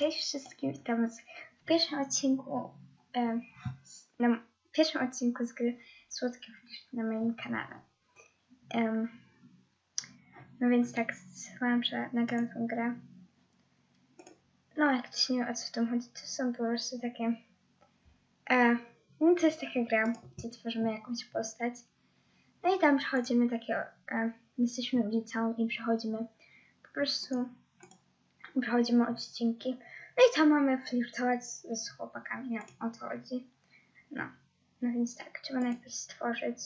Cześć wszystkim, witam was w pierwszym odcinku, z- na pierwszym odcinku z gry Słodkie Fish na moim kanale. Em, no więc tak, zdecydowałam, że nagram tę grę. No, jak ktoś nie wie o co w tym chodzi, to są po prostu takie... E, no to jest taka gra, gdzie tworzymy jakąś postać. No i tam przechodzimy takie... E, jesteśmy ulicą i przechodzimy po prostu przechodzimy odcinki. No i tam mamy flirtować z, z chłopakami, no, o to chodzi. No, no więc tak, trzeba najpierw stworzyć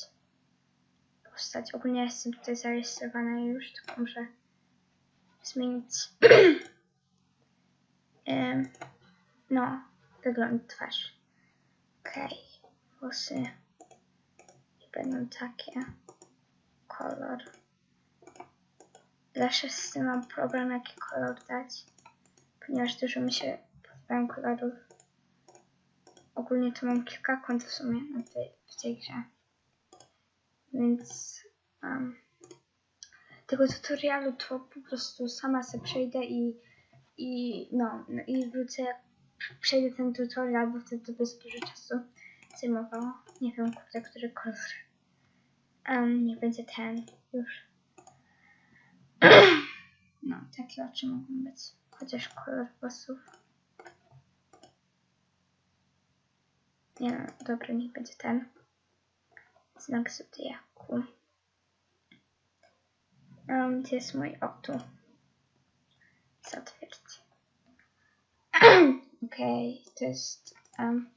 postać. Ogólnie jestem tutaj zarejestrowana już, tylko muszę zmienić no, wygląd twarz. Okej, włosy i będą takie. Kolor. Zawsze z tym mam problem, jaki kolor dać, ponieważ dużo mi się podobają kolorów. Ogólnie to mam kilka kont w sumie na tej, w tej grze. Więc um, tego tutorialu to po prostu sama sobie przejdę i, i no, no i wrócę, przejdę ten tutorial, bo wtedy to bez dużo czasu zajmowało. Nie wiem, kurde, który kolor. Um, nie będzie ten już. No, takie oczy mogą być. Chociaż kolor włosów. Nie no, dobra, niech będzie ten. Znak zodiaku. Um, gdzie jest mój o tu? Zatwierdź. Okej, to jest um,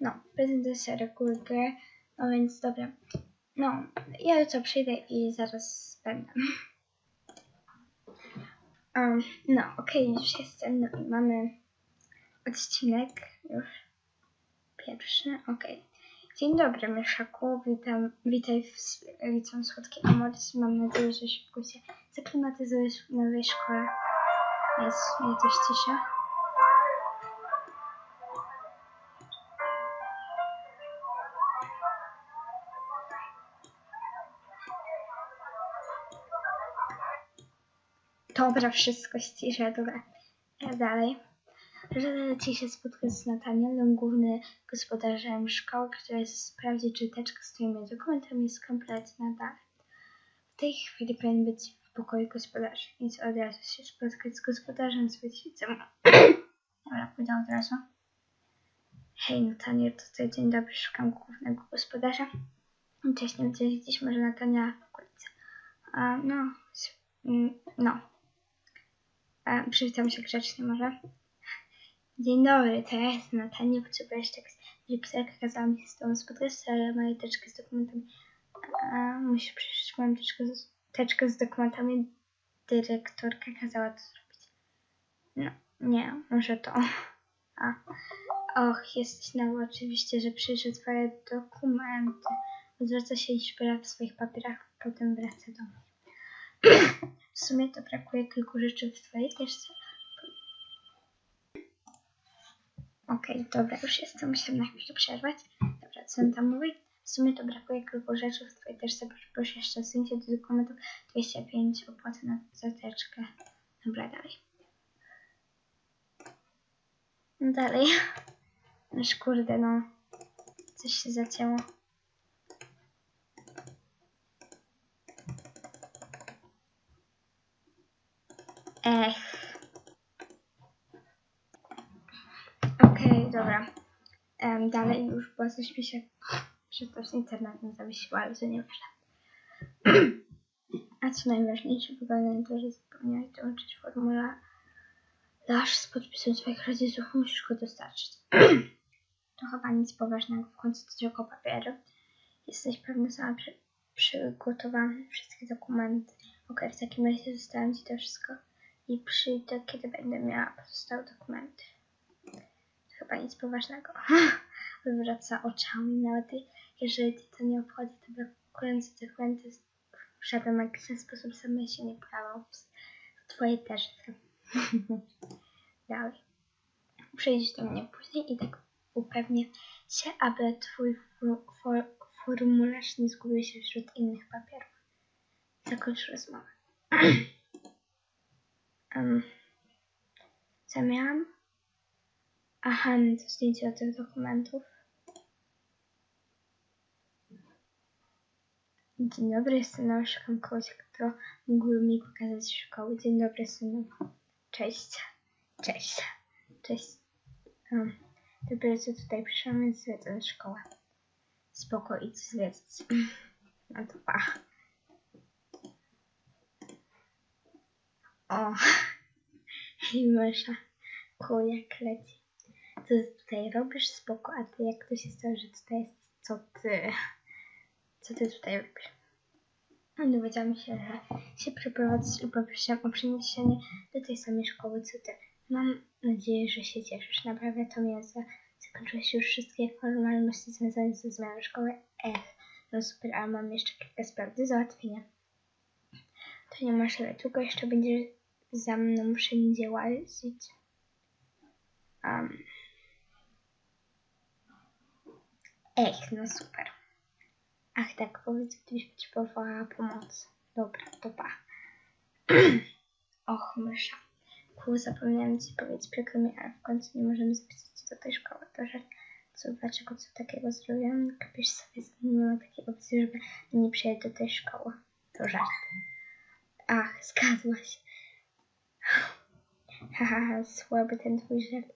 no, prezentacja reguły gry. No więc dobra. No, ja jutro przyjdę i zaraz będę. Um, no, okej, już jestem. No i mamy odcinek już pierwszy. Okej. Dzień dobry, Myszaku. Witam, witaj w s- liceum Słodki Amoris. Mam nadzieję, że szybko się zaklimatyzujesz w nowej szkole. Jest mnie też cisza. Dobra, wszystko ściszę. E, Dalej. Rada ci się spotkać z Natanielem, głównym gospodarzem szkoły, który sprawdzi, czy teczka z twoimi dokumentami jest kompletna. Dalej. W tej chwili powinien być w pokoju gospodarza, więc od razu się spotkać z gospodarzem z wyświcą. Dobra, pójdę od razu. Hej, Nataniel, tutaj dzień dobry, szukam głównego gospodarza. Cześć, nie wiem, czy gdzieś może Natania w okolicy. A, no, mm, no. A, przywitam się grzecznie może. Dzień dobry, to ja jestem Natania, potrzebujesz tekst. Pisarka kazała się z tobą spotkać, ale moje teczki z dokumentami. A, musisz przyjść moją teczkę z, teczkę z dokumentami. Dyrektorka kazała to zrobić. No, nie, może to. A, och, jesteś na oczywiście, że przyjrzę twoje dokumenty. Odwraca się i szpera w swoich papierach, potem wraca do mnie. W sumie to brakuje kilku rzeczy w twojej teczce. Okej, dobra, już jestem, musiałam na chwilę przerwać. Dobra, co on tam mówi? W sumie to brakuje kilku rzeczy w twojej teczce, proszę jeszcze zdjęcie do dokumentów 25 opłaty na zateczkę. Dobra, dalej. No dalej. Noż kurde, no. Coś się zacięło. Ech. Okej, dobra. Em, dalej już, bo coś mi się że to z internetem zawiesiło, ale to nieważne. A co najważniejsze, wygląda to, że zapomniałeś dołączyć formularz z podpisem swoich rodziców, musisz go dostarczyć. to chyba nic poważnego, w końcu to tylko papiery. Jesteś pewna sama przy, wszystkie dokumenty. Okej, w takim razie zostawiam Ci to wszystko i przyjdę, kiedy będę miała pozostałe dokumenty. To chyba nic poważnego. Wywraca oczami, nawet jeżeli to nie obchodzi, to brakujące dokumenty w żaden magiczny sposób same się nie pojawią w Twojej teczce. Dalej. Przyjdź do mnie później i tak upewnię się, aby Twój for, formularz nie zgubił się wśród innych papierów. Zakończ rozmowę. um, Co miałam? Aha, to zdjęcie od tych dokumentów. Dzień dobry, jestem szukam kogoś, kto mógłby mi pokazać szkoły. Dzień dobry, Nowa. Cześć. Cześć. Cześć. Um, dopiero co tutaj przyszłam, więc zwiedzam szkołę. Spoko, idź zwiedzać. No to pa. O, i mysza. Cool, jak leci. Co ty tutaj robisz? Spoko, a ty jak to się stało, że tutaj jest? Co ty? Co ty tutaj robisz? No, Dowiedziałam się, że się przeprowadzić i poprosiłam o przeniesienie do tej samej szkoły co ty. Mam nadzieję, że się cieszysz. Naprawdę to mięso. Zakończyłeś już wszystkie formalności związane ze zmianą szkoły. Ech, no super, ale mam jeszcze kilka spraw do załatwienia. To nie masz długo jeszcze będziesz za mną wszędzie łazić. Um. Ech, no super. Ach tak, powiedz, gdybyś potrzebowała pomocy. Dobra, to pa. Och, mysza. Kół, zapomniałam ci powiedzieć, przykro mi, ale w końcu nie możemy zapisać cię do tej szkoły. To, że co, dlaczego co takiego zrobiłam? Kapisz sobie, nie ma takiej opcji, żeby nie przyjechać do tej szkoły. To żart. Ach, zgadłaś. Haha, słaby ten twój żart.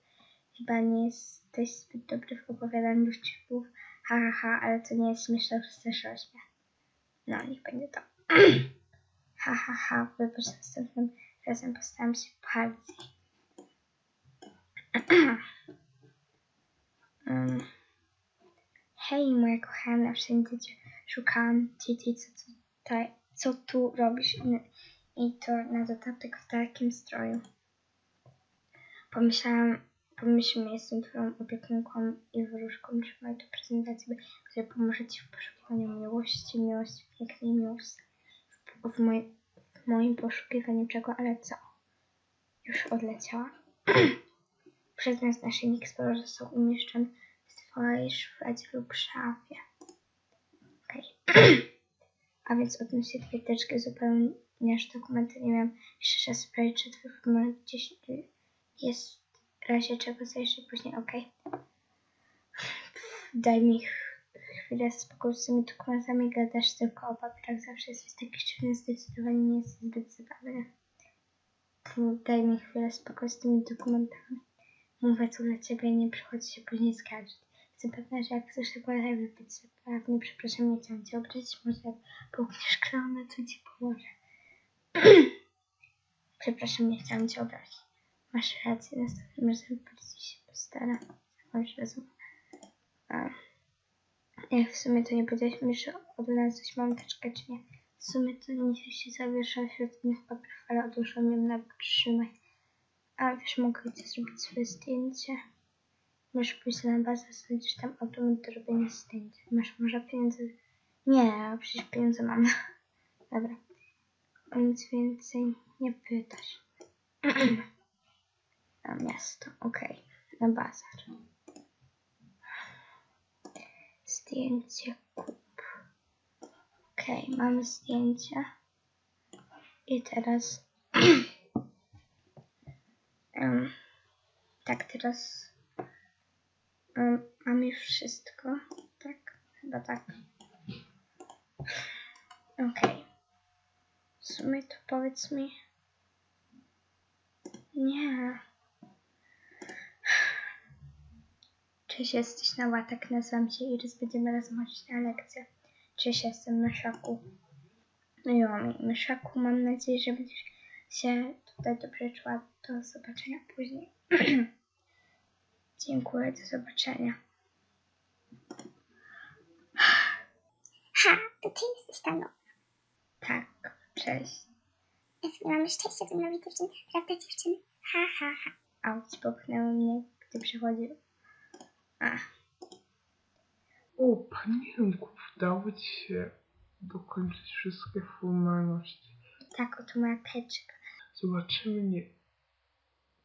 Chyba nie jesteś zbyt dobry w opowiadaniu dowcipów. Ha, ha, ale to nie jest śmieszne, przestraszyłaś mnie. No, niech będzie to. ha, ha, ha, wybacz następnym razem postaram się bardziej. um. Hej, moja kochana, wszędzie cię szukałam. Titi, co tutaj, co tu robisz? I to na dodatek w takim stroju. Pomyślałam, pomyślmy, jestem twoją opiekunką i wróżką. Trzymaj tę prezentację, która pomoże ci w poszukiwaniu miłości, miłości pięknej miłości. W, w, moj, w moim poszukiwaniu czego, ale co? Już odleciała. Przedmiot naszyjnik sporo został umieszczony w twojej szufladzie lub szafie. Okej. A więc odnośnie twojej teczki zupełniasz dokumenty. Nie wiem, jeszcze raz sprawdzić, czy twój formularz gdzieś jest w razie czego zajrzę później, ok. Daj mi ch- chwilę spokoju z tymi dokumentami, gadasz tylko o papierach, zawsze jesteś taki sztywny, zdecydowanie nie jesteś zbyt zabawny. Daj mi chwilę spokoju z tymi dokumentami. Mówię tu dla ciebie, nie przychodzi się później skarżyć. Jestem pewna, że jak chcesz regularnie być zaprawny, przepraszam, nie chciałam cię obrazić, może jak połkniesz klonę, to ci pomoże. przepraszam, nie chciałam cię obrazić. Masz rację, następnym razem bardziej się postaram. Rozmowę. A. Jak w sumie to nie powiedzieliśmy, że odnalazłeś mam teczkę, czy nie? W sumie to nie się zawieszam wśród innych papierów, ale odłożyłam ją na trzymaj. A wiesz, mogę ci zrobić swoje zdjęcie. Możesz pójść na bazę, znajdziesz tam automat do robienia zdjęć. Masz może pieniądze? Nie, przecież pieniądze mam. Dobra. O nic więcej nie pytasz. Na miasto, okej. Na bazar. Zdjęcie kup. Okej, mamy zdjęcie. I teraz... Em, tak, teraz... Um, mam już wszystko. Tak, chyba tak. Okej. W sumie to powiedz mi... Nie. Cześć, jesteś na łatek, nazywam się Iris, będziemy rozmawiać na lekcję. Cześć, jestem Myszaku. No i Myszaku, mam nadzieję, że będziesz się tutaj dobrze czuła. Do zobaczenia później. Dziękuję, do zobaczenia. Ha, to ty jesteś ta no. Tak, cześć. Ja mamy szczęście do nowej dziewczyny. Prawda dziewczyny? Ha, ha, ha. Auć popchnęło mnie, gdy przychodził. A, O, panienku, udało ci się dokończyć wszystkie formalności. tak, oto moja teczka. Zobaczymy, nie,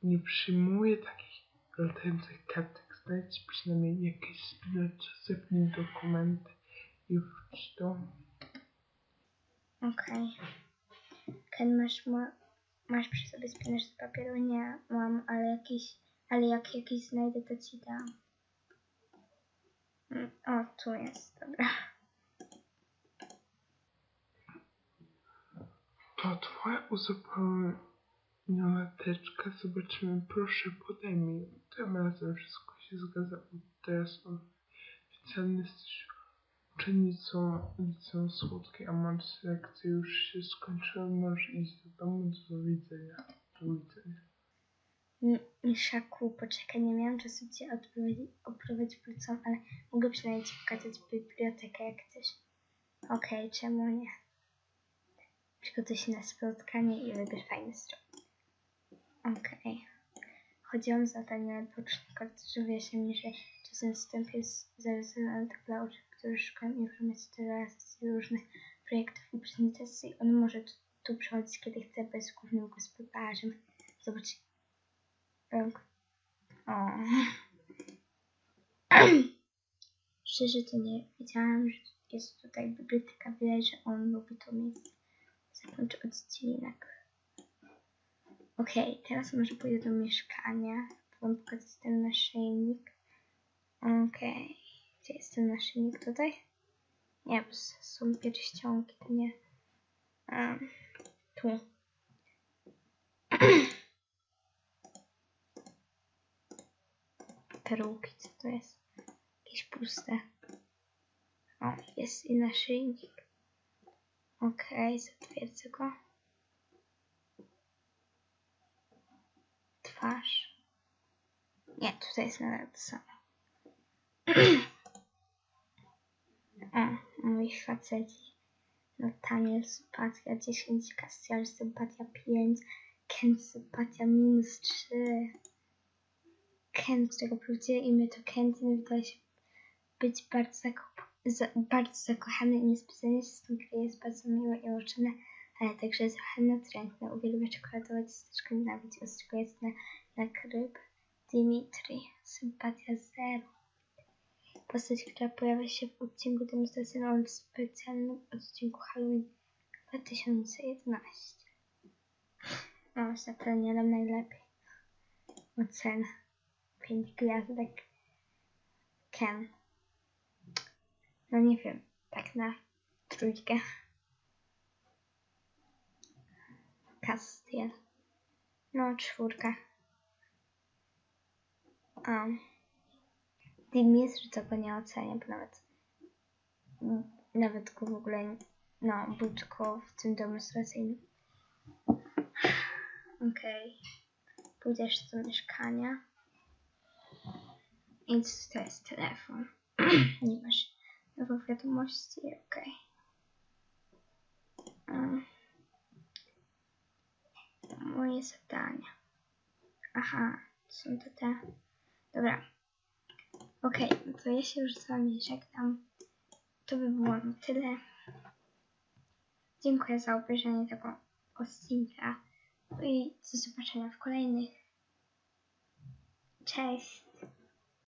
nie przyjmuję takich latających kartek. Znajdź przynajmniej jakieś spinaczetne dokumenty i wróć do. Okej. Ken, masz mo- Masz przy sobie spinacz z papieru? Nie, mam, ale jakiś, ale jak jakiś znajdę, to ci dam. Mm, O, tu jest, dobra. To twoja uzupełniona teczka. Zobaczymy. Proszę, podaj mi. Tym razem wszystko się zgadza. Teraz oficjalnie jesteś uczennicą liceum słodkiej, a masz lekcje już się skończyły. Możesz iść do domu. Do widzenia. Do widzenia. M- Miszaku, poczekaj, nie miałam czasu cię oprowadzić policją, ale mogę przynajmniej ci pokazać bibliotekę, jak chcesz. Okej, czemu nie? Przygotuj się na spotkanie i wybierz fajny strój. Okej. Chodziłam za Daniel Pocznika, którzy wyjaśnił mi, że czasem wstęp jest zarezerwowany tylko dla uczniów, którzy szukają informacji do realizacji różnych projektów i prezentacji. On może tu, tu przychodzić, kiedy chce, bez głównym gospodarzem. Zobacz. O. Szczerze to nie wiedziałam, że jest tutaj biblioteka. Widać, że on lubi to miejsce. Zakończę odcinek. Okej, teraz może pójdę do mieszkania. Wam pokazać ten naszyjnik. Okej, gdzie jest ten naszyjnik? Tutaj? Nie, są pierścionki, to nie. Um, tu. Peruki, co to jest? Jakieś puste. O, jest i naszyjnik. Okej, zatwierdzę go. Twarz. Nie, tutaj jest nadal to samo. o, moi faceci. Nathaniel sympatia 10, Castiel sympatia 5, Ken sympatia minus 3. Ken, którego prawdziwe imię to Kentin, wydaje się być bardzo, zakop- za, bardzo zakochany i niespecjalnie się z tym kryje, jest bardzo miły i uczony, ale także jest trochę natrętny. Uwielbia czekoladowe ciasteczka, nienawidzi ostrego jedzenia na kryb. Dimitri, sympatia zero. Postać, która pojawia się w odcinku demonstracyjnym w specjalnym odcinku Halloween 2011. O, z Nathanielem najlepiej. Ocena. 5 gwiazdek. Ken. No nie wiem, tak na trójkę. Castiel. No, czwórka. Um. Dimitri to go nie ocenię, bo nawet nawet go w ogóle no, był w tym demonstracyjnym. Okej. Pójdziesz do mieszkania. I to jest telefon. nie masz nowych wiadomości, okej. Um, zadania. Aha, są to te. Dobra. Okej, no to ja się już z wami żegnam. To by było na tyle. Dziękuję za obejrzenie tego odcinka. No i do zobaczenia w kolejnych. Cześć!